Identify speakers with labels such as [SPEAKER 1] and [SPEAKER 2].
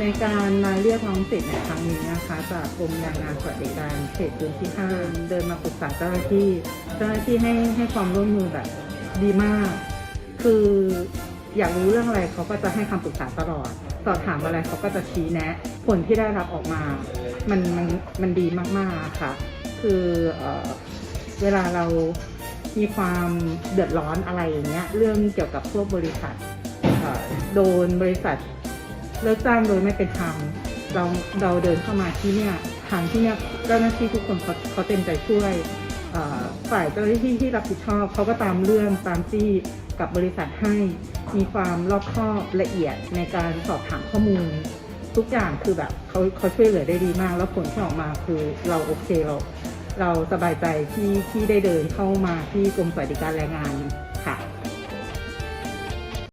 [SPEAKER 1] ในการมาเรียกร้องสิทธิ์ในครั้งนี้นะคะ จากกรมแรงงานสวัสดิการเขตพื้นที่ห้าเดินมาปรึกษาเจ้าหน้าที่ เจ้าหน้าที่ให้ให้ความร่วมมือแบบดีมาก คืออยากรู้เรื่องอะไรเขาก็จะให้คำปรึกษาตลอด สอบถามอะไรเขาก็จะชี้แนะ ผลที่ได้รับออกมา มันมันมันดีมากๆค่ะ คือเอเวลาเรามีความเดือดร้อนอะไรอย่างเงี้ย เรื่องเกี่ยวกับพวกบริษัทโดนบริษัท เลิกจ้างโดยไม่เป็นธรรมเราเราเดินเข้ามาที่เนี่ยทางที่เนี่ยเจ้าหน้าที่ทุกคนเขาเขาเต็มใจช่วยฝ่ายเจ้าหน้าที่ที่รับผิดชอบเขาก็ตามเรื่องตามที่กับบริษัทให้มีความรอบคอบละเอียดในการสอบถามข้อมูล ทุกอย่างคือแบบเขาเขาช่วยเหลือได้ดีมาก แล้วผลที่ออกมาคือเราโอเคเราเราสบายใจที่ที่ได้เดินเข้ามาที่กรมสวัสดิการแรงงาน